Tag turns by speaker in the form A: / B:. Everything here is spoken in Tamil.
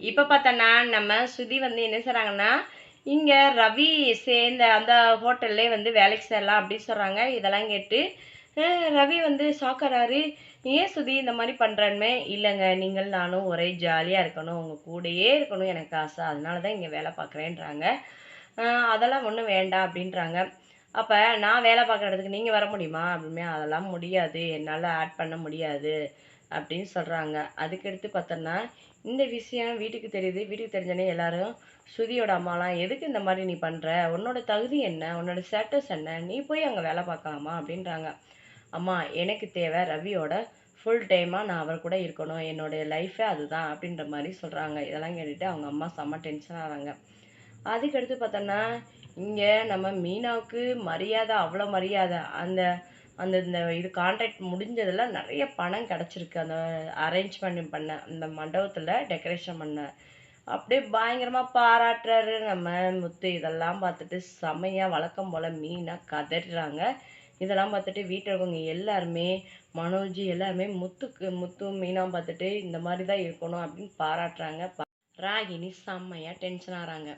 A: இப்போ பார்த்தோன்னா நம்ம சுதி வந்து என்ன செய்கிறாங்கன்னா இங்கே ரவி சேர்ந்த அந்த ஹோட்டல்லே வந்து வேலைக்கு சேரலாம் அப்படின்னு சொல்கிறாங்க இதெல்லாம் கேட்டு ரவி வந்து ஷாக்கராரு ஏன் சுதி இந்த மாதிரி பண்ணுறேன்னு இல்லைங்க நீங்கள் நானும் ஒரே ஜாலியாக இருக்கணும். உங்கள் கூடயே இருக்கணும் எனக்கு ஆசை. அதனால தான் இங்கே வேலை பார்க்குறேன்றாங்க. அதெல்லாம் ஒன்றும் வேண்டாம் அப்படின்றாங்க. அப்போ நான் வேலை பார்க்குற இடத்துக்கு நீங்கள் வர முடியுமா? அப்படிமே அதெல்லாம் முடியாது. என்னால் ஆட் பண்ண முடியாது. அப்படின்னு சொல்கிறாங்க அதுக்கடுத்து பார்த்தோன்னா இந்த விஷயம் வீட்டுக்கு தெரியுது. வீட்டுக்கு தெரிஞ்சோடனே எல்லாரும் ஸ்ருதியோட அம்மாலாம் எதுக்கு இந்த மாதிரி நீ பண்ணுற உன்னோட தகுதி என்ன? உன்னோட ஸ்டேட்டஸ் என்ன? நீ போய் அங்கே வேலை பார்க்கலாமா? அப்படின்றாங்க. அம்மா எனக்கு தேவை ரவியோட ஃபுல் டைமாக நான் அவர் கூட இருக்கணும். என்னுடைய லைஃபே அதுதான் அப்படின்ற மாதிரி சொல்கிறாங்க இதெல்லாம் கேட்டுட்டு அவங்க அம்மா செம்ம டென்ஷன் ஆகிறாங்க. அதுக்கடுத்து பார்த்தோன்னா இங்கே நம்ம மீனாவுக்கு மரியாதை அவ்வளோ மரியாதை. அந்த அந்த இந்த இது கான்ட்ராக்ட் முடிஞ்சதில் நிறைய பணம் கிடச்சிருக்கு. அந்த அரேஞ்ச்மெண்ட் பண்ண அந்த மண்டபத்தில் டெக்கரேஷன் பண்ண. அப்படியே பயங்கரமாக பாராட்டுறாரு. நம்ம முத்து இதெல்லாம் பார்த்துட்டு செமையாக வழக்கம் போல் மீனாக கதறாங்க இதெல்லாம் பார்த்துட்டு வீட்டில் இருக்கவங்க எல்லாருமே மனோஜ் எல்லாருமே முத்துக்கு முத்து மீனாக பார்த்துட்டு இந்த மாதிரி தான் இருக்கணும் அப்படின்னு பாராட்டுறாங்க. ராகினி செம்மையாக டென்ஷன் ஆகிறாங்க.